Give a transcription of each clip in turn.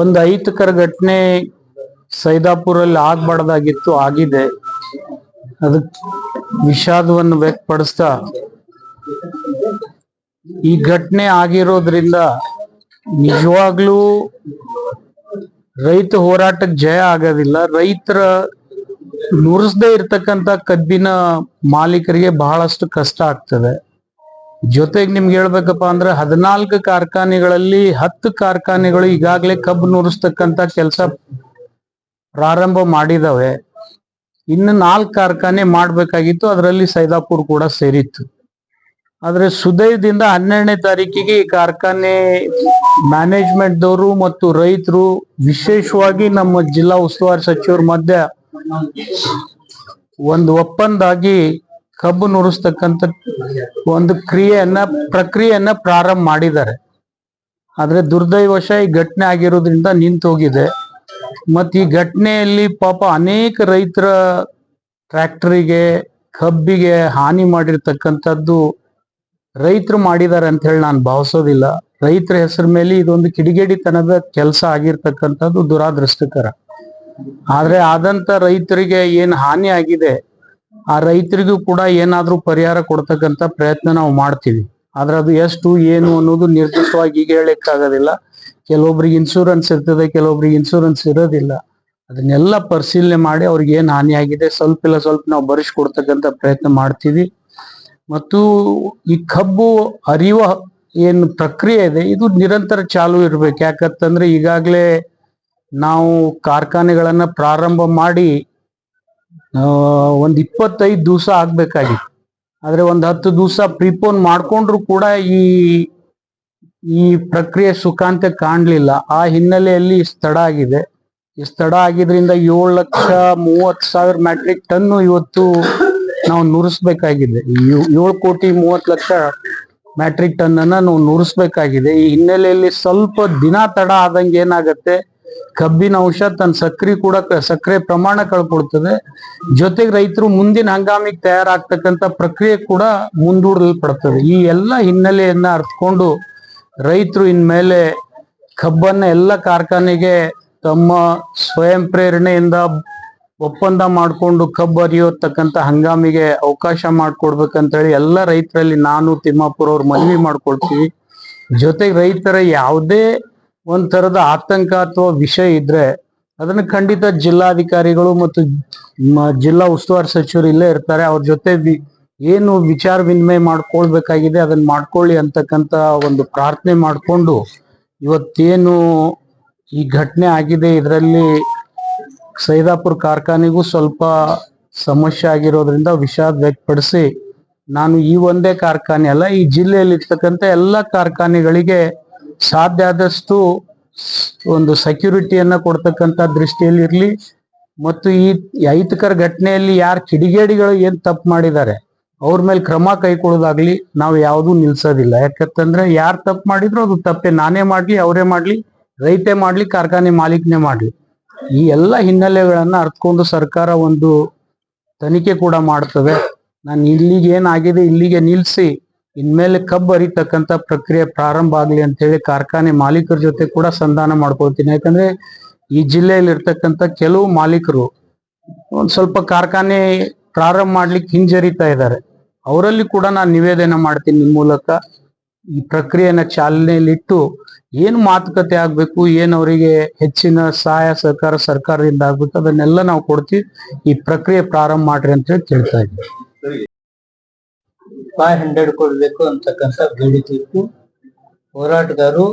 ಒಂದು ಅಹಿತಕರ ಘಟನೆ ಸೈದಾಪುರಲ್ಲಿ ಆಗ್ಬಾರ್ದಾಗಿತ್ತು, ಆಗಿದೆ. ಅದಕ್ಕೆ ವಿಷಾದವನ್ನು ವ್ಯಕ್ತಪಡಿಸ್ತಾ, ಈ ಘಟನೆ ಆಗಿರೋದ್ರಿಂದ ನಿಜವಾಗ್ಲೂ ರೈತ ಹೋರಾಟಕ್ಕೆ ಜಯ ಆಗೋದಿಲ್ಲ. ರೈತರ ನುರಿಸದೇ ಇರ್ತಕ್ಕಂತ ಕಬ್ಬಿನ ಮಾಲೀಕರಿಗೆ ಬಹಳಷ್ಟು ಕಷ್ಟ ಆಗ್ತದೆ. ಜೊತೆಗೆ ನಿಮ್ಗೆ ಹೇಳ್ಬೇಕಪ್ಪ ಅಂದ್ರೆ ಹದಿನಾಲ್ಕು ಕಾರ್ಖಾನೆಗಳಲ್ಲಿ ಹತ್ತು ಕಾರ್ಖಾನೆಗಳು ಈಗಾಗಲೇ ಕಬ್ಬು ನುರಿಸ್ತಕ್ಕಂತ ಕೆಲಸ ಪ್ರಾರಂಭ ಮಾಡಿದವೆ. ಇನ್ನು ನಾಲ್ಕು ಕಾರ್ಖಾನೆ ಮಾಡಬೇಕಾಗಿತ್ತು, ಅದರಲ್ಲಿ ಸೈದಾಪುರ್ ಕೂಡ ಸೇರಿತ್ತು. ಆದ್ರೆ ಸುದೈದಿಂದ ಹನ್ನೆರಡನೇ ತಾರೀಕಿಗೆ ಈ ಕಾರ್ಖಾನೆ ಮ್ಯಾನೇಜ್ಮೆಂಟ್ ದವರು ಮತ್ತು ರೈತರು ವಿಶೇಷವಾಗಿ ನಮ್ಮ ಜಿಲ್ಲಾ ಉಸ್ತುವಾರಿ ಸಚಿವರ ಮಧ್ಯ ಒಂದು ಒಪ್ಪಂದ ಆಗಿ ಕಬ್ಬು ನುರಿಸ್ತಕ್ಕಂಥ ಒಂದು ಕ್ರಿಯೆಯನ್ನ, ಪ್ರಕ್ರಿಯೆಯನ್ನ ಪ್ರಾರಂಭ ಮಾಡಿದ್ದಾರೆ. ಆದ್ರೆ ದುರ್ದೈವಶ ಈ ಘಟನೆ ಆಗಿರೋದ್ರಿಂದ ನಿಂತು ಹೋಗಿದೆ ಮತ್ ಈ ಘಟನೆಯಲ್ಲಿ ಪಾಪ ಅನೇಕ ರೈತರ ಟ್ರ್ಯಾಕ್ಟರಿಗೆ, ಕಬ್ಬಿಗೆ ಹಾನಿ ಮಾಡಿರ್ತಕ್ಕಂಥದ್ದು ರೈತರು ಮಾಡಿದ್ದಾರೆ ಅಂತ ಹೇಳಿ ನಾನು ಭಾವಿಸೋದಿಲ್ಲ. ರೈತರ ಹೆಸರ ಮೇಲೆ ಇದೊಂದು ಕಿಡಿಗೇಡಿತನದ ಕೆಲಸ ಆಗಿರ್ತಕ್ಕಂಥದ್ದು ದುರಾದೃಷ್ಟಕರ. ಆದ್ರೆ ಆದಂತ ರೈತರಿಗೆ ಏನ್ ಹಾನಿ ಆಗಿದೆ? ಆ ರೈತರಿಗೂ ಕೂಡ ಏನಾದ್ರೂ ಪರಿಹಾರ ಕೊಡ್ತಕ್ಕಂತ ಪ್ರಯತ್ನ ನಾವು ಮಾಡ್ತೀವಿ. ಆದ್ರೆ ಅದು ಎಷ್ಟು, ಏನು ಅನ್ನೋದು ನಿರ್ದಿಷ್ಟವಾಗಿ ಈಗ ಹೇಳಕ್ಕಾಗೋದಿಲ್ಲ. ಕೆಲವೊಬ್ರಿಗೆ ಇನ್ಶೂರೆನ್ಸ್ ಇರ್ತದೆ, ಕೆಲವೊಬ್ರಿಗೆ ಇನ್ಶೂರೆನ್ಸ್ ಇರೋದಿಲ್ಲ. ಅದನ್ನೆಲ್ಲ ಪರಿಶೀಲನೆ ಮಾಡಿ ಅವ್ರಿಗೆ ಏನ್ ಹಾನಿ ಸ್ವಲ್ಪ ಇಲ್ಲ ಸ್ವಲ್ಪ ನಾವು ಕೊಡ್ತಕ್ಕಂತ ಪ್ರಯತ್ನ ಮಾಡ್ತೀವಿ. ಮತ್ತು ಈ ಕಬ್ಬು ಅರಿಯುವ ಏನು ಪ್ರಕ್ರಿಯೆ ಇದೆ, ಇದು ನಿರಂತರ ಚಾಲು ಇರ್ಬೇಕು. ಯಾಕಂತಂದ್ರೆ ಈಗಾಗಲೇ ನಾವು ಕಾರ್ಖಾನೆಗಳನ್ನ ಪ್ರಾರಂಭ ಮಾಡಿ ಒಂದ್ ಇಪ್ಪತ್ತೈದು ದಿವಸ ಆಗ್ಬೇಕಾಗಿತ್ತು ಆದ್ರೆ ಒಂದ್ ಹತ್ತು ದಿವಸ ಪ್ರಿಪೋನ್ ಮಾಡ್ಕೊಂಡ್ರು ಕೂಡ ಈ ಈ ಪ್ರಕ್ರಿಯೆ ಸುಖಾಂತ ಕಾಣ್ಲಿಲ್ಲ. ಆ ಹಿನ್ನೆಲೆಯಲ್ಲಿ ಸ್ಥಳ ಆಗಿದೆ. ಈ ಸ್ಥಳ ಆಗಿದ್ರಿಂದ ಏಳು ಲಕ್ಷ ಮೂವತ್ ಸಾವಿರ ಮೆಟ್ರಿಕ್ ಟನ್ನು ಇವತ್ತು ನಾವು ನುರಿಸ್ಬೇಕಾಗಿದೆ. ಏಳು ಕೋಟಿ ಮೂವತ್ ಲಕ್ಷ ಮ್ಯಾಟ್ರಿಕ್ ಟನ್ ಅನ್ನ ನಾವು ನುರಿಸ್ಬೇಕಾಗಿದೆ. ಈ ಹಿನ್ನೆಲೆಯಲ್ಲಿ ಸ್ವಲ್ಪ ದಿನ ತಡ ಆದಂಗೆ ಏನಾಗತ್ತೆ? ಕಬ್ಬಿನ ಅಂಶ ತನ್ನ ಸಕ್ರೆ ಕೂಡ ಸಕ್ಕರೆ ಪ್ರಮಾಣ ಕಳ್ಕೊಡ್ತದೆ ಜೊತೆಗೆ ರೈತರು ಮುಂದಿನ ಹಂಗಾಮಿಗೆ ತಯಾರಾಗ್ತಕ್ಕಂತ ಪ್ರಕ್ರಿಯೆ ಕೂಡ ಮುಂದೂಡಲ್ಪಡ್ತದೆ ಈ ಎಲ್ಲ ಹಿನ್ನೆಲೆಯನ್ನ ಅರ್ಥಕೊಂಡು ರೈತರು ಇನ್ಮೇಲೆ ಕಬ್ಬನ್ನ ಎಲ್ಲ ಕಾರ್ಖಾನೆಗೆ ತಮ್ಮ ಸ್ವಯಂ ಪ್ರೇರಣೆಯಿಂದ ಒಪ್ಪಂದ ಮಾಡ್ಕೊಂಡು ಕಬ್ಬು ಅರಿಯೋತಕ್ಕಂಥ ಹಂಗಾಮಿಗೆ ಅವಕಾಶ ಮಾಡ್ಕೊಡ್ಬೇಕಂತ ಹೇಳಿ ಎಲ್ಲ ರೈತರಲ್ಲಿ ನಾನು ತಿಮ್ಮಾಪುರ ಅವ್ರು ಮನವಿ ಮಾಡ್ಕೊಳ್ತೀವಿ. ಜೊತೆಗೆ ರೈತರ ಯಾವುದೇ ಒಂದ್ ತರದ ಆತಂಕ ಅಥವಾ ವಿಷಯ ಇದ್ರೆ ಅದನ್ನ ಖಂಡಿತ ಜಿಲ್ಲಾಧಿಕಾರಿಗಳು ಮತ್ತು ಜಿಲ್ಲಾ ಉಸ್ತುವಾರಿ ಸಚಿವರು ಇಲ್ಲೇ ಇರ್ತಾರೆ. ಅವ್ರ ಜೊತೆ ಏನು ವಿಚಾರ ವಿನಿಮಯ ಮಾಡ್ಕೊಳ್ಬೇಕಾಗಿದೆ ಅದನ್ನ ಮಾಡ್ಕೊಳ್ಳಿ ಅಂತಕ್ಕಂತ ಒಂದು ಪ್ರಾರ್ಥನೆ ಮಾಡಿಕೊಂಡು ಇವತ್ತೇನು ಈ ಘಟನೆ ಆಗಿದೆ ಇದರಲ್ಲಿ ಸೈದಾಪುರ ಕಾರ್ಖಾನೆಗೂ ಸ್ವಲ್ಪ ಸಮಸ್ಯೆ ಆಗಿರೋದ್ರಿಂದ ವಿಷಾದ ವ್ಯಕ್ತಪಡಿಸಿ ನಾನು ಈ ಒಂದೇ ಕಾರ್ಖಾನೆ ಅಲ್ಲ, ಈ ಜಿಲ್ಲೆಯಲ್ಲಿ ಇರ್ತಕ್ಕಂಥ ಎಲ್ಲ ಕಾರ್ಖಾನೆಗಳಿಗೆ ಸಾಧ್ಯ ಆದಷ್ಟು ಒಂದು ಸೆಕ್ಯೂರಿಟಿಯನ್ನ ಕೊಡ್ತಕ್ಕಂತ ದೃಷ್ಟಿಯಲ್ಲಿ ಇರ್ಲಿ ಮತ್ತು ಈ ಅಹಿತಕರ ಘಟನೆಯಲ್ಲಿ ಯಾರು ಕಿಡಿಗೇಡಿಗಳು ಏನ್ ತಪ್ಪು ಮಾಡಿದ್ದಾರೆ, ಅವ್ರ ಮೇಲೆ ಕ್ರಮ ಕೈಗೊಳ್ಳೋದಾಗ್ಲಿ ನಾವು ಯಾವುದೂ ನಿಲ್ಸೋದಿಲ್ಲ. ಯಾಕಂತಂದ್ರೆ ಯಾರು ತಪ್ಪು ಮಾಡಿದ್ರು ಅದು ತಪ್ಪೆ. ನಾನೇ ಮಾಡ್ಲಿ, ಅವರೇ ಮಾಡ್ಲಿ, ರೈತೆ ಮಾಡ್ಲಿ, ಕಾರ್ಖಾನೆ ಮಾಲೀಕನೇ ಮಾಡ್ಲಿ. ಈ ಎಲ್ಲ ಹಿನ್ನೆಲೆಗಳನ್ನ ಅರ್ಥಕೊಂಡು ಸರ್ಕಾರ ಒಂದು ತನಿಖೆ ಕೂಡ ಮಾಡ್ತದೆ. ನಾನು ಇಲ್ಲಿಗೆ ಏನಾಗಿದೆ ಇಲ್ಲಿಗೆ ನಿಲ್ಸಿ. ಇನ್ಮೇಲೆ ಕಬ್ಬು ಅರಿತಕ್ಕಂತ ಪ್ರಕ್ರಿಯೆ ಪ್ರಾರಂಭ ಆಗ್ಲಿ ಅಂತ ಹೇಳಿ ಕಾರ್ಖಾನೆ ಮಾಲೀಕರ ಜೊತೆ ಕೂಡ ಸಂಧಾನ ಮಾಡ್ಕೊಳ್ತೀನಿ. ಯಾಕಂದ್ರೆ ಈ ಜಿಲ್ಲೆಯಲ್ಲಿ ಇರ್ತಕ್ಕಂತ ಕೆಲವು ಮಾಲೀಕರು ಒಂದ್ ಸ್ವಲ್ಪ ಕಾರ್ಖಾನೆ ಪ್ರಾರಂಭ ಮಾಡ್ಲಿಕ್ಕೆ ಹಿಂಜರಿತಾ ಇದ್ದಾರೆ. ಅವರಲ್ಲಿ ಕೂಡ ನಾನು ನಿವೇದನೆ ಮಾಡ್ತೀನಿ ನಿಮ್ಮ ಮೂಲಕ. ಈ ಪ್ರಕ್ರಿಯೆನ ಚಾಲನೆಯಲ್ಲಿಟ್ಟು ಏನು ಮಾತುಕತೆ ಆಗ್ಬೇಕು, ಏನು ಅವರಿಗೆ ಹೆಚ್ಚಿನ ಸಹಾಯ ಸಹಕಾರ ಸರ್ಕಾರದಿಂದ ಆಗ್ಬೇಕು, ಅದನ್ನೆಲ್ಲ ನಾವು ಕೊಡ್ತೀವಿ. ಈ ಪ್ರಕ್ರಿಯೆ ಪ್ರಾರಂಭ ಮಾಡ್ರಿ ಅಂತ ಹೇಳಿ ಕೇಳ್ತಾ ಇದ್ದೀವಿ ಫೈವ್ ಹಂಡ್ರೆಡ್ ಕೊಡ್ಬೇಕು ಅಂತಕ್ಕಂಥ ಬೇಡಿಕೆ ಇತ್ತು ಹೋರಾಟಗಾರರು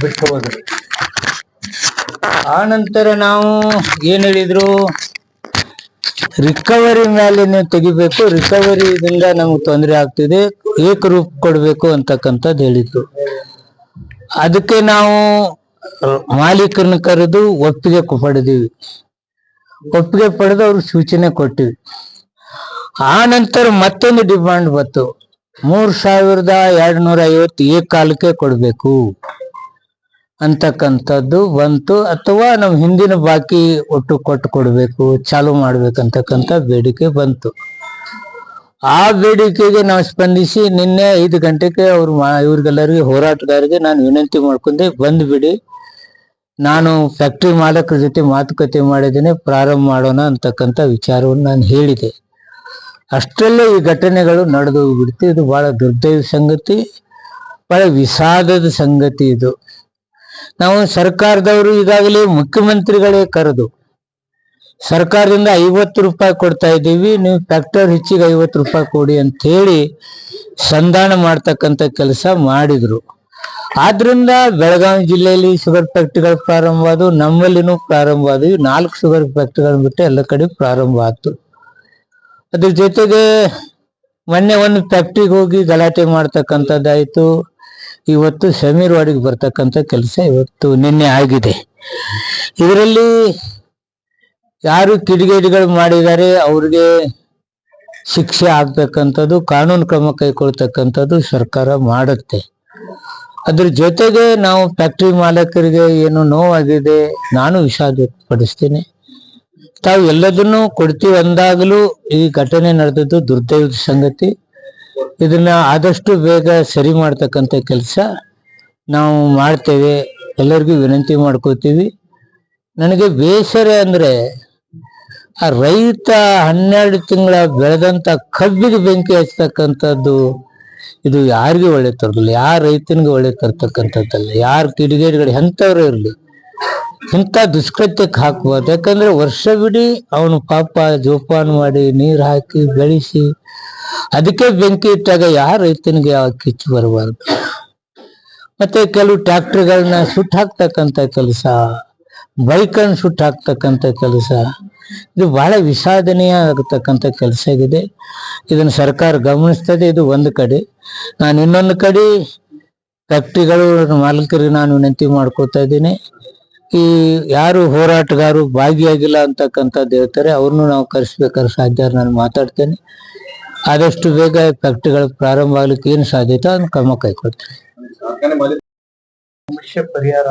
ಬಿಟ್ಟು ಹೋದರು. ಆ ನಂತರ ನಾವು ಏನ್ ಹೇಳಿದ್ರು? ರಿಕವರಿ ಮೇಲೆ ನೀವು ತೆಗಿಬೇಕು. ರಿಕವರಿ ಇದರಿಂದ ನಮ್ಗೆ ತೊಂದರೆ ಆಗ್ತಿದೆ. ಏಕರೂಪ ಕೊಡಬೇಕು ಅಂತಕ್ಕಂಥದ್ದು ಹೇಳಿದ್ರು. ಅದಕ್ಕೆ ನಾವು ಮಾಲೀಕರನ್ನ ಕರೆದು ಒಪ್ಪಿಗೆ ಪಡೆದಿವಿ. ಒಪ್ಪಿಗೆ ಪಡೆದು ಅವ್ರಿಗೆ ಸೂಚನೆ ಕೊಟ್ಟಿವಿ. ಆ ನಂತರ ಮತ್ತೊಂದು ಡಿಮಾಂಡ್ ಬಂತು. ಮೂರ್ ಸಾವಿರದ ಎರಡ್ ನೂರ ಐವತ್ತು ಕಾಲಕ್ಕೆ ಕೊಡಬೇಕು ಅಂತಕ್ಕಂಥದ್ದು ಬಂತು. ಅಥವಾ ನಮ್ಮ ಹಿಂದಿನ ಬಾಕಿ ಒಟ್ಟು ಕೊಟ್ಟು ಕೊಡಬೇಕು, ಚಾಲು ಮಾಡ್ಬೇಕಂತಕ್ಕಂಥ ಬೇಡಿಕೆ ಬಂತು. ಆ ಬೇಡಿಕೆಗೆ ನಾವು ಸ್ಪಂದಿಸಿ ನಿನ್ನೆ ಐದು ಗಂಟೆಗೆ ಅವ್ರು ಇವ್ರಿಗೆಲ್ಲರಿಗೆ ಹೋರಾಟಗಾರರಿಗೆ ನಾನು ವಿನಂತಿ ಮಾಡ್ಕೊಂಡೆ ಬಂದ್ಬಿಡಿ ನಾನು ಫ್ಯಾಕ್ಟ್ರಿ ಮಾಲಕರ ಜೊತೆ ಮಾತುಕತೆ ಮಾಡಿದ್ದೀನಿ, ಪ್ರಾರಂಭ ಮಾಡೋಣ ಅಂತಕ್ಕಂಥ ವಿಚಾರವನ್ನು ನಾನು ಹೇಳಿದೆ. ಅಷ್ಟರಲ್ಲೇ ಈ ಘಟನೆಗಳು ನಡೆದು ಹೋಗ್ಬಿಡ್ತು. ಇದು ಬಹಳ ದುರ್ದೈವ ಸಂಗತಿ, ಬಹಳ ವಿಷಾದದ ಸಂಗತಿ ಇದು. ನಾವು ಸರ್ಕಾರದವರು ಈಗಾಗಲೇ ಮುಖ್ಯಮಂತ್ರಿಗಳೇ ಕರೆದು, ಸರ್ಕಾರದಿಂದ ಐವತ್ತು ರೂಪಾಯಿ ಕೊಡ್ತಾ ಇದ್ದೀವಿ, ನೀವು ಫ್ಯಾಕ್ಟರ್ ಹೆಚ್ಚಿಗೆ ಐವತ್ತು ರೂಪಾಯಿ ಕೊಡಿ ಅಂತ ಹೇಳಿ ಸಂಧಾನ ಮಾಡ್ತಕ್ಕಂಥ ಕೆಲಸ ಮಾಡಿದ್ರು. ಆದ್ರಿಂದ ಬೆಳಗಾವಿ ಜಿಲ್ಲೆಯಲ್ಲಿ ಶುಗರ್ ಫ್ಯಾಕ್ಟ್ರಿಗಳು ಪ್ರಾರಂಭ ಆದವು, ನಮ್ಮಲ್ಲಿನೂ ಪ್ರಾರಂಭ ಆದವು. ಈ ನಾಲ್ಕು ಶುಗರ್ ಫ್ಯಾಕ್ಟ್ರಿಗಳನ್ನ ಬಿಟ್ಟು ಎಲ್ಲ ಕಡೆ ಪ್ರಾರಂಭ ಆಯ್ತು ಅದ್ರ ಜೊತೆಗೆ ಮೊನ್ನೆ ಒಂದು ಫ್ಯಾಕ್ಟ್ರಿಗೆ ಹೋಗಿ ಗಲಾಟೆ ಮಾಡ್ತಕ್ಕಂಥದ್ದಾಯ್ತು. ಇವತ್ತು ಸಮೀರ್ ವಾಡಿಗೆ ಬರ್ತಕ್ಕಂಥ ಕೆಲಸ ಇವತ್ತು ನಿನ್ನೆ ಆಗಿದೆ. ಇದರಲ್ಲಿ ಯಾರು ಕಿಡಿಗೇಡಿಗಳು ಮಾಡಿದ್ದಾರೆ ಅವ್ರಿಗೆ ಶಿಕ್ಷೆ ಆಗ್ತಕ್ಕಂಥದ್ದು, ಕಾನೂನು ಕ್ರಮ ಕೈಗೊಳ್ತಕ್ಕಂಥದ್ದು ಸರ್ಕಾರ ಮಾಡುತ್ತೆ. ಅದ್ರ ಜೊತೆಗೆ ನಾವು ಫ್ಯಾಕ್ಟ್ರಿ ಮಾಲಕರಿಗೆ ಏನು ನೋವಾಗಿದೆ, ನಾನು ವಿಷಾದ ವ್ಯಕ್ತಪಡಿಸ್ತೀನಿ. ತಾವು ಎಲ್ಲದನ್ನು ಕೊಡ್ತೀವಿ ಅಂದಾಗಲೂ ಈ ಘಟನೆ ನಡೆದದ್ದು ದುರ್ದೈವದ ಸಂಗತಿ. ಇದನ್ನ ಆದಷ್ಟು ಬೇಗ ಸರಿ ಮಾಡ್ತಕ್ಕಂಥ ಕೆಲಸ ನಾವು ಮಾಡ್ತೇವೆ. ಎಲ್ಲರಿಗೂ ವಿನಂತಿ ಮಾಡ್ಕೋತೀವಿ ನನಗೆ ಬೇಸರ ಅಂದ್ರೆ ಆ ರೈತ ಹನ್ನೆರಡು ತಿಂಗಳ ಬೆಳೆದಂತ ಕಬ್ಬಿಗೆ ಬೆಂಕಿ ಹಚ್ತಕ್ಕಂಥದ್ದು ಇದು ಯಾರಿಗೂ ಒಳ್ಳೆ ತರದಿಲ್ಲ. ಯಾರ ರೈತನಿಗೆ ಒಳ್ಳೆ ತರ್ತಕ್ಕಂಥದ್ದಲ್ಲ. ಯಾರ ಕಿಡಿಗೇಡಿಗಳು ಎಂಥವ್ರು ಇರಲಿ. ಇಂಥ ದುಷ್ಕೃತ್ಯಕ್ಕೆ ಹಾಕ್ಬಾರ್ದು ಯಾಕಂದ್ರೆ ವರ್ಷವಿಡೀ ಅವನು ಪಾಪ ಜೋಪಾನ ಮಾಡಿ ನೀರು ಹಾಕಿ ಬೆಳೆಸಿ, ಅದಕ್ಕೆ ಬೆಂಕಿ ಇಟ್ಟಾಗ ಯಾರ ರೈತನಿಗೆ ಯಾವ ಕಿಚ್ಚು ಬರಬಾರ್ದು? ಮತ್ತೆ ಕೆಲವು ಟ್ರ್ಯಾಕ್ಟರ್ಗಳನ್ನ ಸುಟ್ಟು ಹಾಕ್ತಕ್ಕಂಥ ಕೆಲಸ ಬೈಕನ್ನು ಸುಟ್ಟು ಹಾಕ್ತಕ್ಕಂಥ ಕೆಲಸ, ಇದು ಬಹಳ ವಿಷಾದನೀಯ ಆಗತಕ್ಕಂಥ ಕೆಲಸ ಆಗಿದೆ. ಇದನ್ನು ಸರ್ಕಾರ ಗಮನಿಸ್ತದೆ, ಇದು ಒಂದು ಕಡೆ. ನಾನು ಇನ್ನೊಂದು ಕಡೆ, ಫ್ಯಾಕ್ಟ್ರಿಗಳು ಮಾಲೀಕರಿಗೆ ನಾನು ವಿನಂತಿ ಮಾಡ್ಕೊತಾ ಇದ್ದೀನಿ. ಈ ಯಾರು ಹೋರಾಟಗಾರರು ಭಾಗಿಯಾಗಿಲ್ಲ ಅಂತಕ್ಕಂಥದ್ದು ಹೇಳ್ತಾರೆ ಅವ್ರನ್ನು ನಾವು ಕರೆಸ್ಬೇಕಾದ್ರೆ ಸಾಧ್ಯ ನಾನು ಮಾತಾಡ್ತೇನೆ. ಆದಷ್ಟು ಬೇಗ ಫ್ಯಾಕ್ಟ್ರಿಗಳು ಪ್ರಾರಂಭ ಆಗ್ಲಿಕ್ಕೆ ಏನು ಸಾಧ್ಯತೆ ಅದನ್ನು ಕ್ರಮ ಕೈಗೊಳ್ತೇನೆ. ಸಮಸ್ಯೆ ಪರಿಹಾರ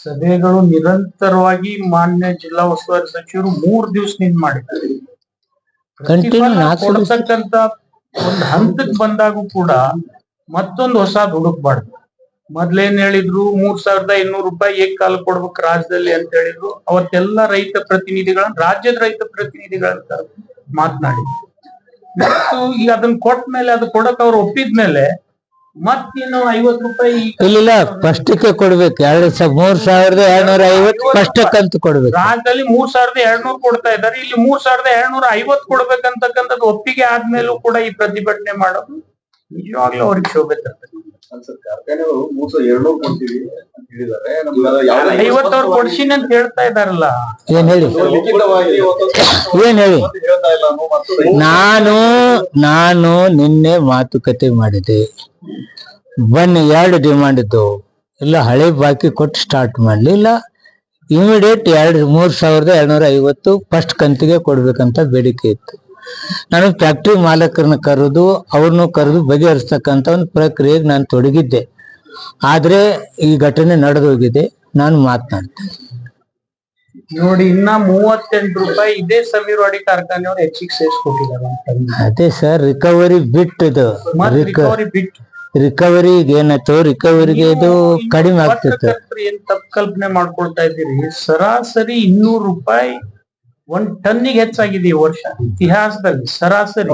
ಸಭೆಗಳು ನಿರಂತರವಾಗಿ ಮಾನ್ಯ ಜಿಲ್ಲಾ ಉಸ್ತುವಾರಿ ಸಚಿವರು ಮೂರ್ ದಿವಸದಿಂದ ಮಾಡಿದ್ದಾರೆ. ಕೊಡ್ತಕ್ಕಂತ ಒಂದ್ ಹಂತಕ್ ಬಂದಾಗೂ ಕೂಡ ಮತ್ತೊಂದು ಹೊಸ ಹುಡುಕ್ಬಾರ್ದು ಮೊದ್ಲೇನ್ ಹೇಳಿದ್ರು ಮೂರ್ ಸಾವಿರದ ಇನ್ನೂರು ರೂಪಾಯಿ ಏಕ್ ಕಾಲ ಕೊಡ್ಬೇಕು ರಾಜ್ಯದಲ್ಲಿ ಅಂತ ಹೇಳಿದ್ರು. ಅವತ್ತೆಲ್ಲ ರೈತ ಪ್ರತಿನಿಧಿಗಳನ್ನ ರಾಜ್ಯದ ರೈತ ಪ್ರತಿನಿಧಿಗಳಂತ ಮಾತನಾಡಿದ್ರು. ಈಗ ಅದನ್ನ ಕೊಟ್ಟ ಮೇಲೆ ಅದು ಕೊಡಕ್ ಅವ್ರು ಒಪ್ಪಿದ್ಮೇಲೆ ಮತ್ತಿನ್ನು ಐವತ್ ರೂಪಾಯಿ ಇಲ್ಲ ಫಸ್ಟಿಗೆ ಕೊಡ್ಬೇಕು. ಎರಡು ಮೂರ್ ಸಾವಿರದ ಎರಡ್ನೂರ ಐವತ್ತು ಫಸ್ಟ್ ಕಂತು ಕೊಡ್ಬೇಕು. ರಾಜ್ಯದಲ್ಲಿ ಮೂರ್ ಸಾವಿರದ ಎರಡ್ನೂರ್ ಕೊಡ್ತಾ ಇದ್ದಾರೆ. ಇಲ್ಲಿ ಮೂರ್ ಸಾವಿರದ ಎರಡ್ನೂರ ಐವತ್ ಕೊಡ್ಬೇಕಂತಕ್ಕಂಥದ್ದು ಒಪ್ಪಿಗೆ ಆದ್ಮೇಲೂ ಕೂಡ ಈ ಪ್ರತಿಭಟನೆ ಮಾಡೋದು ನಿಜವಾಗ್ಲೂ ಅವ್ರಿಗೆ ಶೋಭೆ ತರ್ತದೆ. ಕಾರ್ಖಾನೆಗಳು ಮೂರ್ ಸಾವಿರದ ಎರಡ್ನೂರು ಕೊಡ್ತೀವಿ ಅಂತ ಹೇಳಿದ್ದಾರೆ. ನಮ್ಗೆ ಯಾವ್ದೇ ಐವತ್ ಅವ್ರು ಕೊಡ್ಸಿನಿ ಅಂತ ಹೇಳ್ತಾ ಇದಾರಲ್ಲ ಏನ್ ಹೇಳಿ? ಲಿಖಿತವಾಗಿ ಒಂದೊಂದು ಏನ್ ಹೇಳಿ? ಮತ್ತೆ ಹೇಳ್ತಾ ಇಲ್ಲ ಅನ್ನೋ ಮತ್ತು ರೈತ- ನಾನು ನಾನು ನಿನ್ನೆ ಮಾತುಕತೆ ಮಾಡಿದೆ. ಬನ್ನಿ ಎರಡು ಡಿಮಾಂಡ್ ಇದ್ದವು ಇಲ್ಲ ಹಳೆ ಬಾಕಿ ಕೊಟ್ಟು ಸ್ಟಾರ್ಟ್ ಮಾಡ್ಲಿ ಇಲ್ಲ ಇಮಿಡಿಯೇಟ್ ಎರಡು ಮೂರ್ ಸಾವಿರದ ಎರಡ್ನೂರ ಐವತ್ತು ಫಸ್ಟ್ ಕಂತಿಗೆ ಕೊಡ್ಬೇಕಂತ ಬೇಡಿಕೆ ಇತ್ತು. ನಾನು ಫ್ಯಾಕ್ಟ್ರಿ ಮಾಲಕರನ್ನ ಕರೆದು ಅವ್ರನ್ನು ಕರೆದು ಬಗೆಹರಿಸ್ತಕ್ಕಂತ ಒಂದು ಪ್ರಕ್ರಿಯೆಗೆ ನಾನು ತೊಡಗಿದ್ದೆ. ಆದ್ರೆ ಈ ಘಟನೆ ನಡೆದೋಗಿದೆ. ನಾನು ಮಾತನಾಡ್ತೇನೆ. ನೋಡಿ ಇನ್ನ ಮೂವತ್ತೆಂಟು ರೂಪಾಯಿ ಇದೇ ಸಮೀರ್ ವಾಡಿ ಕಾರ್ಖಾನೆಯವ್ರು ಹೆಚ್ಚಿಗೆ ಸೇರಿಸ್ಕೊಟ್ಟಿದ್ದಾರೆ ಅಂತ ಅದೇ ಸರ್ ರಿಕವರಿ ಬಿಟ್ ಇದು. ರಿಕವರಿ ಬಿಟ್ ರಿಕವರಿ ಏನಾಯ್ತು? ರಿಕವರಿಗೆ ಇದು ಕಡಿಮೆ ಆಗ್ತಿತ್ತು. ಏನ್ ತಪ್ಪು ಕಲ್ಪನೆ ಮಾಡ್ಕೊಳ್ತಾ ಇದ್ದೀರಿ? ಸರಾಸರಿ ಇನ್ನೂರು ರೂಪಾಯಿ ಒಂದ್ ಟನ್ನಿಗೆ ಹೆಚ್ಚಾಗಿದೆ ಈ ವರ್ಷ ಇತಿಹಾಸದಲ್ಲಿ ಸರಾಸರಿ.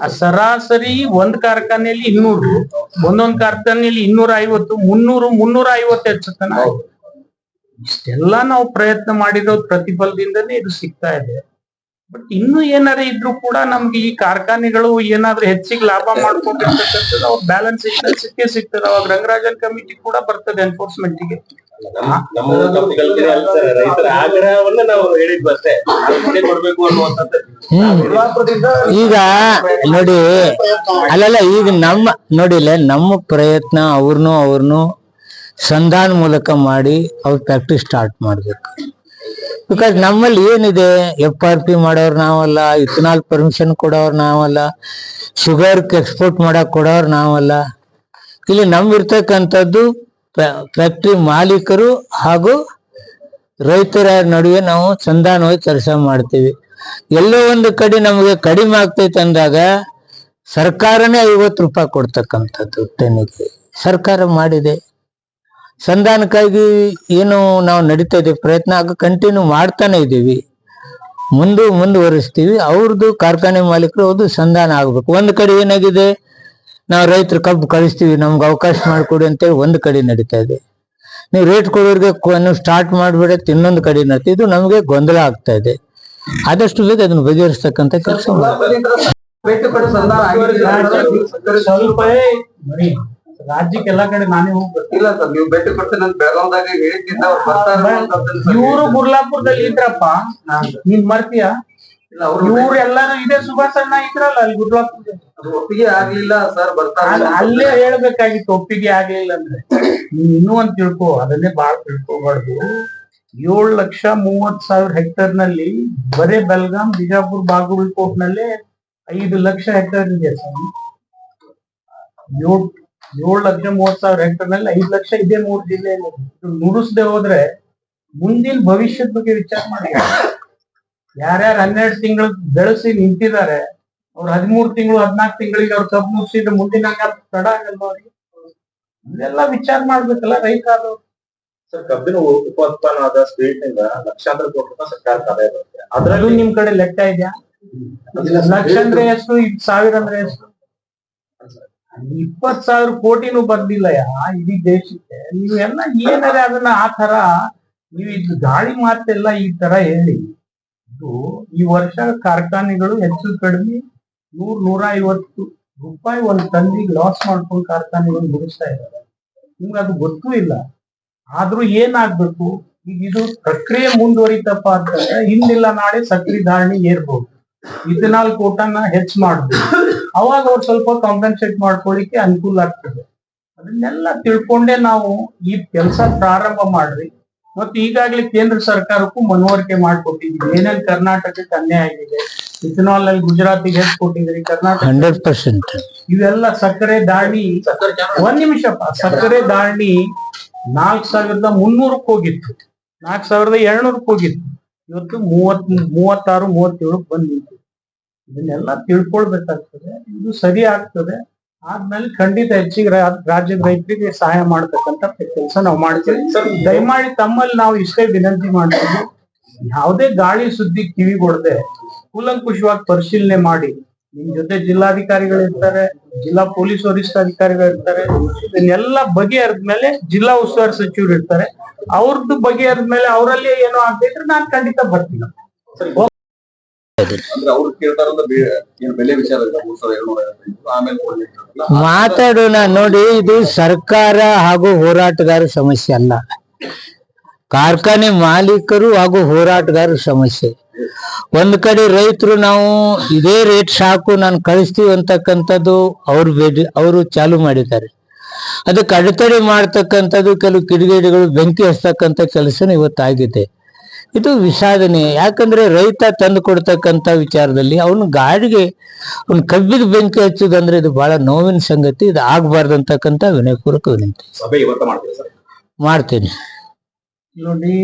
ಆ ಸರಾಸರಿ ಒಂದ್ ಕಾರ್ಖಾನೆಯಲ್ಲಿ ಇನ್ನೂರು ಒಂದೊಂದ್ ಕಾರ್ಖಾನೆಯಲ್ಲಿ ಇನ್ನೂರ ಐವತ್ತು ಮುನ್ನೂರು ಮುನ್ನೂರ ಐವತ್ತು ಹೆಚ್ಚುತ್ತಾನ ಇಷ್ಟೆಲ್ಲಾ ನಾವು ಪ್ರಯತ್ನ ಮಾಡಿರೋ ಪ್ರತಿಫಲದಿಂದನೇ ಇದು ಸಿಗ್ತಾ ಇದೆ. ಬಟ್ ಇನ್ನು ಏನಾರ ಇದ್ರು ಕೂಡ ನಮ್ಗೆ ಈ ಕಾರ್ಖಾನೆಗಳು ಏನಾದ್ರೂ ಹೆಚ್ಚಿಗೆ ಲಾಭ ಮಾಡ್ಕೊಂಡಿರ್ತಕ್ಕಂಥದ್ದು ಅವ್ರ ಬ್ಯಾಲೆನ್ಸ್ ಸಿಕ್ಕೇ ಸಿಗ್ತದೆ. ಅವಾಗ ರಂಗರಾಜನ್ ಕಮಿಟಿ ಕೂಡ ಬರ್ತದೆ ಎನ್ಫೋರ್ಸ್ಮೆಂಟ್ಗೆ. ಈಗ ನೋಡಿ ಅಲ್ಲಲ್ಲ ಈಗ ನಮ್ಮ ನೋಡಿಲ್ಲ ನಮ್ಮ ಪ್ರಯತ್ನ ಅವ್ರನ್ನು ಅವ್ರನ್ನು ಸಂಧಾನ ಮೂಲಕ ಮಾಡಿ ಅವ್ರ ಫ್ಯಾಕ್ಟ್ರಿ ಸ್ಟಾರ್ಟ್ ಮಾಡ್ಬೇಕು. ಬಿಕಾಸ್ ನಮ್ಮಲ್ಲಿ ಏನಿದೆ ಎಫ್ ಆರ್ ಪಿ ಮಾಡೋರು ನಾವಲ್ಲ ಇಥನಾಲ್ ಪರ್ಮಿಷನ್ ಕೊಡೋರು ನಾವಲ್ಲ ಶುಗರ್ ಎಕ್ಸ್ಪೋರ್ಟ್ ಮಾಡಕ್ ಕೊಡೋರು ನಾವಲ್ಲ. ಇಲ್ಲಿ ನಮ್ಮಿರ್ತಕ್ಕಂಥದ್ದು ಫ್ಯಾಕ್ಟ್ರಿ ಮಾಲೀಕರು ಹಾಗೂ ರೈತರ ನಡುವೆ ನಾವು ಸಂಧಾನವಾಗಿ ಕೆಲಸ ಮಾಡ್ತೀವಿ. ಎಲ್ಲೋ ಒಂದು ಕಡೆ ನಮಗೆ ಕಡಿಮೆ ಆಗ್ತೈತೆ ಅಂದಾಗ ಸರ್ಕಾರನೇ ಐವತ್ತು ರೂಪಾಯಿ ಕೊಡ್ತಕ್ಕಂಥದ್ದು ಟನ್ನಿಗೆ ಸರ್ಕಾರ ಮಾಡಿದೆ. ಸಂಧಾನಕ್ಕಾಗಿ ಏನು ನಾವು ನಡೀತಾ ಇದ್ದೀವಿ ಪ್ರಯತ್ನ ಆಗ ಕಂಟಿನ್ಯೂ ಮಾಡ್ತಾನೆ ಇದ್ದೀವಿ. ಮುಂದೆ ಮುಂದುವರಿಸ್ತೀವಿ. ಅವ್ರದ್ದು ಕಾರ್ಖಾನೆ ಮಾಲೀಕರು ಅವ್ರದ್ದು ಸಂಧಾನ ಆಗ್ಬೇಕು. ಒಂದು ಕಡೆ ಏನಾಗಿದೆ ನಾವು ರೈತರು ಕಬ್ಬು ಕಳಿಸ್ತೀವಿ ನಮ್ಗೆ ಅವಕಾಶ ಮಾಡಿಕೊಡಿ ಅಂತೇಳಿ ಒಂದು ಕಡೆ ನಡೀತಾ ಇದೆ. ನೀವು ರೇಟ್ ಕೊಡೋರಿಗೆ ನೀವು ಸ್ಟಾರ್ಟ್ ಮಾಡಿಬಿಡೋ ಇನ್ನೊಂದು ಕಡೆ ನಡೀತಾ ಇದು. ನಮಗೆ ಗೊಂದಲ ಆಗ್ತಾ ಇದೆ. ಆದಷ್ಟು ಬೇಗ ಅದನ್ನು ಬಗೆಹರಿಸ್ತಕ್ಕಂಥ ಕೆಲಸ ರಾಜ್ಯಕ್ಕೆ ಎಲ್ಲಾ ಕಡೆ ನಾನೇ ಹೋಗ್ಬೇಕು ಇಲ್ಲ ಸರ್ ನೀವು ಭೇಟಿ ಕೊಡ್ತೀನಿ ಅಂತ ಬೆಳಗಾವ್ದಾಗ ಹೇಳಿದ್ದಿಂದ ಅವ್ರು ಬರ್ತಾರೆ ಅಂತ ಅದನ್ನ ಸರ್ ಇವರು ಬುರ್ಲಾಪುರದಲ್ಲಿ ಇದ್ರಪ್ಪ ನೀನ್ ಮರ್ತೀಯ? ಇಲ್ಲ ಅವ್ರು ಇವ್ರು ಎಲ್ಲಾರು ಇದೇ ಸುಭಾಷ್ ಅಣ್ಣ ಇದ್ರಲ್ಲ ಅಲ್ಲಿ ಬುರ್ಲಾಪುರದಲ್ಲಿ ಅದು ಒಪ್ಪಿಗೆ ಆಗ್ಲಿಲ್ಲ ಸರ್ ಬರ್ತಾರೆ ಅಲ್- ಅಲ್ಲೇ ಹೇಳ್ಬೇಕಾಗಿತ್ತು ಒಪ್ಪಿಗೆ ಆಗ್ಲಿಲ್ಲ ಅಂದ್ರೆ. ನೀನ್ ಇನ್ನೂ ಒಂದ್ ತಿಳ್ಕೊ ಅದನ್ನೇ ಬಾಳ ತಿಳ್ಕೊಬಾರ್ದು. ಏಳು ಲಕ್ಷ ಮೂವತ್ ಸಾವಿರ ಹೆಕ್ಟೇರ್ನಲ್ಲಿ ಬರೇ ಬೆಲ್ಗಾಂ ಬಿಜಾಪುರ್ ಬಾಗಲಕೋಟ್ ನಲ್ಲೇ ಐದು ಲಕ್ಷ ಹೆಕ್ಟೇರ್ ಇದೆ ಸರ್. ಏಳ್ ಏಳು ಲಕ್ಷ ಮೂವತ್ ಸಾವಿರ ಹೆಕ್ಟರ್ನಲ್ಲಿ ಐದು ಲಕ್ಷ ಇದೆ ಮೂರು ಜಿಲ್ಲೆಯಲ್ಲಿ. ನುಡಿಸದೆ ಹೋದ್ರೆ ಮುಂದಿನ ಭವಿಷ್ಯದ ಬಗ್ಗೆ ವಿಚಾರ ಮಾಡಿ. ಯಾರ್ಯಾರು ಹನ್ನೆರಡು ತಿಂಗಳು ಬೆಳೆಸಿ ನಿಂತಿದ್ದಾರೆ ಅವ್ರು ಹದಿಮೂರು ತಿಂಗಳು ಹದಿನಾಲ್ಕು ತಿಂಗಳಿಗೆ ಅವ್ರು ಕಬ್ಬು ಮುಗಿಸಿದ್ರೆ ಮುಂದಿನ ಹಂಗಾರೆ ತಡ ಆಗಲ್ವಾ ಅವ್ರಿಗೆ ಇದೆಲ್ಲ ವಿಚಾರ ಮಾಡ್ಬೇಕಲ್ಲ ರೈತ ಅದು ಸರ್ ಕಬ್ಬಿನ ಉಪೋತ್ಪನ್ನವಾದ ಸ್ಪೀಡ್ನಿಂದ ಲಕ್ಷಾಂತರ ಕೋಟಿ ರೂಪಾಯಿ ಸರ್ಕಾರ ಆದಾಯ ಬರುತ್ತೆ. ಅದ್ರಲ್ಲೂ ನಿಮ್ ಕಡೆ ಲೆಕ್ಕ ಇದೆಯಾ? ಲಕ್ಷ ಅಂದ್ರೆ ಎಷ್ಟು ಸಾವಿರ ಅಂದ್ರೆ ಎಷ್ಟು? ಇಪ್ಪತ್ ಸಾವಿರ ಕೋಟಿನೂ ಬರ್ಲಿಲ್ಲ ಇಡೀ ದೇಶಕ್ಕೆ. ನೀವು ಎಲ್ಲ ಏನಾರೆ ಅದನ್ನ ಆ ತರ ನೀವು ಇದು ಗಾಳಿ ಮಾತೆಲ್ಲ ಈ ತರ ಹೇಳಿ. ಇದು ಈ ವರ್ಷ ಕಾರ್ಖಾನೆಗಳು ಹೆಚ್ಚು ಕಡಿಮೆ ನೂರ್ ನೂರ ಐವತ್ತು ರೂಪಾಯಿ ಒಂದ್ ತಂದಿಗೆ ಲಾಸ್ ಮಾಡ್ಕೊಂಡು ಕಾರ್ಖಾನೆಗಳು ಮುಗಿಸ್ತಾ ಇದ್ದಾರೆ. ನಿಮ್ಗೆ ಅದು ಗೊತ್ತೂ ಇಲ್ಲ. ಆದ್ರೂ ಏನಾಗ್ಬೇಕು? ಈಗ ಇದು ಪ್ರಕ್ರಿಯೆ ಮುಂದುವರಿತಪ್ಪ ಅಂತಂದ್ರೆ ಹಿಂದಿಲ್ಲ ನಾಳೆ ಸಕ್ರಿ ಧಾರಣೆ ಏರ್ಬೋದು. ಇಥನಾಲ್ ಕೋಟನ್ನ ಹೆಚ್ಚು ಮಾಡ್ಬೋದು. ಅವಾಗ ಅವ್ರು ಸ್ವಲ್ಪ ಕಾಂಪನ್ಸೇಟ್ ಮಾಡ್ಕೊಳ್ಳಿಕ್ಕೆ ಅನುಕೂಲ ಆಗ್ತದೆ. ಅದನ್ನೆಲ್ಲ ತಿಳ್ಕೊಂಡೇ ನಾವು ಈ ಕೆಲಸ ಪ್ರಾರಂಭ ಮಾಡ್ರಿ. ಮತ್ತು ಈಗಾಗಲೇ ಕೇಂದ್ರ ಸರ್ಕಾರಕ್ಕೂ ಮನವರಿಕೆ ಮಾಡ್ಕೊಟ್ಟಿದ್ವಿ. ಏನೇನು ಕರ್ನಾಟಕಕ್ಕೆ ಅನ್ಯಾಯ ಆಗಿದೆ ಇಥನಾಲ್ ಅಲ್ಲಿ ಗುಜರಾತಿಗೆ ಹೆಚ್ಚು ಕೊಟ್ಟಿದ್ರಿ ಕರ್ನಾಟಕ ಹಂಡ್ರೆಡ್ ಪರ್ಸೆಂಟ್. ಇವೆಲ್ಲ ಸಕ್ಕರೆ ದಾಳಿ ಒಂದ್ ನಿಮಿಷಪ್ಪ ಸಕ್ಕರೆ ದಾಳಿ ನಾಲ್ಕ್ ಸಾವಿರದ ಮುನ್ನೂರಕ್ಕೆ ಹೋಗಿತ್ತು. ನಾಲ್ಕ್ ಸಾವಿರದ ಏಳ್ನೂರಕ್ಕೆ ಹೋಗಿತ್ತು. ಇವತ್ತು ಮೂವತ್ ಮೂವತ್ತಾರು ಮೂವತ್ತೇಳಕ್ಕೆ ಬಂದ್ ನಿಂತು ಇದನ್ನೆಲ್ಲ ತಿಳ್ಕೊಳ್ಬೇಕಾಗ್ತದೆ. ಇದು ಸರಿ ಆಗ್ತದೆ. ಆದ್ಮೇಲೆ ಖಂಡಿತ ಹೆಚ್ಚಿಗೆ ರಾಜ್ಯದ ರೈತರಿಗೆ ಸಹಾಯ ಮಾಡ್ತಕ್ಕಂತ ಕೆಲಸ ನಾವು ಮಾಡ್ತೀವಿ. ದಯಮಾಡಿ ತಮ್ಮಲ್ಲಿ ನಾವು ಇಷ್ಟೇ ವಿನಂತಿ ಮಾಡ್ತೀವಿ. ಯಾವುದೇ ಗಾಳಿ ಸುದ್ದಿ ಕಿವಿಗೊಡದೆ ಕೂಲಂಕುಷವಾಗಿ ಪರಿಶೀಲನೆ ಮಾಡಿ. ನಿಮ್ ಜೊತೆ ಜಿಲ್ಲಾಧಿಕಾರಿಗಳು ಇರ್ತಾರೆ ಜಿಲ್ಲಾ ಪೊಲೀಸ್ ವರಿಷ್ಠಾಧಿಕಾರಿಗಳು ಇರ್ತಾರೆ ಇದನ್ನೆಲ್ಲ ಬಗೆಹರಿದ್ಮೇಲೆ ಜಿಲ್ಲಾ ಉಸ್ತುವಾರಿ ಸಚಿವರು ಇರ್ತಾರೆ. ಅವ್ರದ್ದು ಬಗೆಹರಿದ್ಮೇಲೆ ಅವರಲ್ಲಿ ಏನೋ ಆಗ್ತಿದ್ರೆ ನಾನು ಖಂಡಿತ ಬರ್ತೀನಿ. ಮಾತಾಡೋಣ ನೋಡಿ, ಇದು ಸರ್ಕಾರ ಹಾಗೂ ಹೋರಾಟಗಾರ ಸಮಸ್ಯೆ ಅಲ್ಲ. ಕಾರ್ಖಾನೆ ಮಾಲೀಕರು ಹಾಗೂ ಹೋರಾಟಗಾರ ಸಮಸ್ಯೆ. ಒಂದ್ ಕಡೆ ರೈತರು ನಾವು ಇದೇ ರೇಟ್ ಸಾಕು, ನಾನು ಕಳಿಸ್ತೀವಿ ಅಂತಕ್ಕಂಥದ್ದು ಅವ್ರು ಬೇಡಿ ಅವರು ಚಾಲು ಮಾಡಿದ್ದಾರೆ. ಅದಕ್ಕೆ ಅಡೆತಡೆ ಮಾಡ್ತಕ್ಕಂಥದ್ದು ಕೆಲವು ಕಿಡಿಗೇಡಿಗಳು ಬೆಂಕಿ ಹಚ್ತಕ್ಕಂಥ ಕೆಲಸ ಇವತ್ತಾಗಿದೆ. ಇದು ವಿಷಾದನೆ. ಯಾಕಂದ್ರೆ ರೈತ ತಂದು ಕೊಡ್ತಕ್ಕಂಥ ವಿಚಾರದಲ್ಲಿ ಅವನು ಗಾಡಿಗೆ ಅವ್ನು ಕಬ್ಬಿಗೆ ಬೆಂಕಿ ಹಚ್ಚುದಂದ್ರೆ ಇದು ಬಹಳ ನೋವಿನ ಸಂಗತಿ. ಇದು ಆಗ್ಬಾರ್ದು ಅಂತಕ್ಕಂಥ ವಿನಯಪೂರ್ವಕ ವಿನಂತಿ. ಮಾಡ್ತೀನಿ. ನೋಡಿ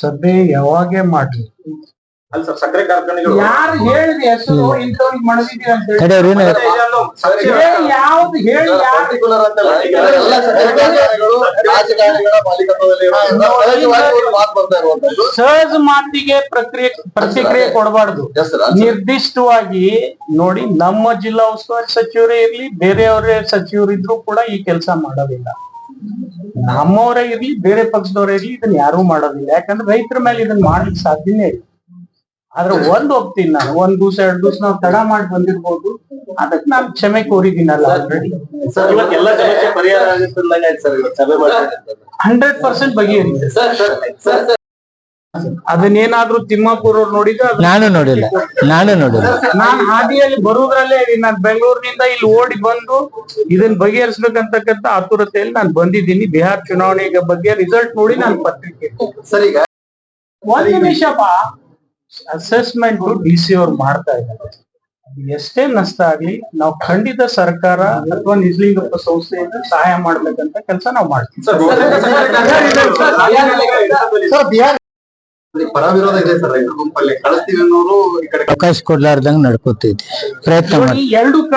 ಸಭೆ ಯಾವಾಗೇ ಮಾಡ್ಲಿ? ಅಲ್ಲಿ ಸರ್ ಸಕ್ಕರೆ ಕಾರ್ಖಾನೆಗಳು. ಯಾರು ಹೇಳಿದ ಹೆಸರು? ಇಂಥವ್ರಿಗೆ ಮಾಡಿದೀವಿ ಅಂತ ಹೇಳಿ. ಕಡೆಯವ್ರು ಏನು ಯಾವ್ದು ಹೇಳಿ ಯಾರು ಪರ್ಟಿಕ್ಯುಲರ್ ಅಂತಲ್ಲ ಈಗ ಎಲ್ಲ ಸಕ್ಕರೆ ಕಾರ್ಖಾನೆಗಳು ರಾಜಕಾರಣಿಗಳ ಮಾಲೀಕತ್ವದಲ್ಲಿ ಇರೋ ಎಲ್ಲ ಸಹಜವಾಗಿ ಒಂದು ಮಾತು ಬರ್ತಾ ಇರುವಂತದ್ದು ಸಹಜ ಮಾತಿಗೆ ಪ್ರಕ್ರಿಯೆ ಪ್ರತಿಕ್ರಿಯೆ ಕೊಡಬಾರ್ದು. ನಿರ್ದಿಷ್ಟವಾಗಿ ನೋಡಿ ನಮ್ಮ ಜಿಲ್ಲಾ ಉಸ್ತುವಾರಿ ಸಚಿವರೇ ಇರ್ಲಿ ಬೇರೆಯವರೇ ಸಚಿವರಿದ್ರು ಕೂಡ ಈ ಕೆಲಸ ಮಾಡೋದಿಲ್ಲ. ನಮ್ಮವರೇ ಇರ್ಲಿ ಬೇರೆ ಪಕ್ಷದವರೇ ಇರ್ಲಿ ಇದನ್ನ ಯಾರು ಮಾಡೋದಿಲ್ಲ. ಯಾಕಂದ್ರೆ ರೈತರ ಮೇಲೆ ಇದನ್ನ ಮಾಡ್ಲಿಕ್ಕೆ ಸಾಧ್ಯನೇ ಇಲ್ಲ. ಆದ್ರೆ ಒಂದ್ ಒಪ್ತೀನಿ ನಾನು ಒಂದ್ ದಿವಸ ಎರಡ್ ದಿವಸ ನಾವು ತಡ ಮಾಡಿ ಬಂದಿರ್ಬೋದು. ಅದಕ್ಕೆ ನಾನು ಕ್ಷಮೆ ಕೋರಿದ್ದೀನಲ್ಲ ಆಲ್ರೆಡಿ ಸರ್ ಇವತ್ತು ಎಲ್ಲ ಸಮಸ್ಯೆ ಪರಿಹಾರ ಆಗುತ್ತೆ ಸರ್ ಇವತ್ತು ಮಾಡಿ ಹಂಡ್ರೆಡ್ ಪರ್ಸೆಂಟ್ ಬಗೆಹರಿದೆ ಅದನ್ನೇನಾದ್ರೂ ತಿಮ್ಮಾಪುರ್ ಅವ್ರು ನೋಡಿದ್ರೆ ನಾನು ನೋಡಿಲ್ಲ. ನಾನು ನೋಡಿಲ್ಲ. ನಾನ್ ಹಾದಿಯಲ್ಲಿ ಬರುವುದ್ರಲ್ಲೇ ನಾನು ಬೆಂಗಳೂರಿನಿಂದ ಇಲ್ಲಿ ಓಡಿ ಬಂದು ಇದನ್ನ ಬಗೆಹರಿಸ್ಬೇಕಂತಕ್ಕಂತ ಆತುರತೆಯಲ್ಲಿ ನಾನು ಬಂದಿದ್ದೀನಿ. ಬಿಹಾರ್ ಚುನಾವಣೆ ಬಗ್ಗೆ ರಿಸಲ್ಟ್ ನೋಡಿ ನಾನು ಪತ್ರಿಕೆ. ಸರಿ ಒಂದ್ ನಿಮಿಷಪ್ಪ ಅಸೆಸ್ಮೆಂಟ್ ಡಿ ಸಿ ಅವ್ರು ಮಾಡ್ತಾ ಇದ್ದಾರೆ. ಎಷ್ಟೇ ನಷ್ಟ ಆಗ್ಲಿ ನಾವು ಖಂಡಿತ ಸರ್ಕಾರ ಅಥವಾ ನಿಜಲಿಂಗಪ್ಪ ಸಂಸ್ಥೆಯಿಂದ ಸಹಾಯ ಮಾಡ್ಬೇಕಂತ ಕೆಲಸ ನಾವು ಮಾಡ್ತೀವಿ. ಸರ್ ಸರ್ ಬಿಹಾರ್ ಪರ ಇದೆ ಸರ್ ಗುಂಪಲ್ಲಿ ಕಳಿಸ್ತೀವಿ ಅನ್ನೋರು ಈ ಕಡೆ ಅವಕಾಶ ಕೊಡ್ಲಾರ್ದಂಗ್ ನಡ್ಕೋತೈತಿ ಪ್ರಯತ್ನ ಮಾಡಿ ಎರಡು ಕಡೆ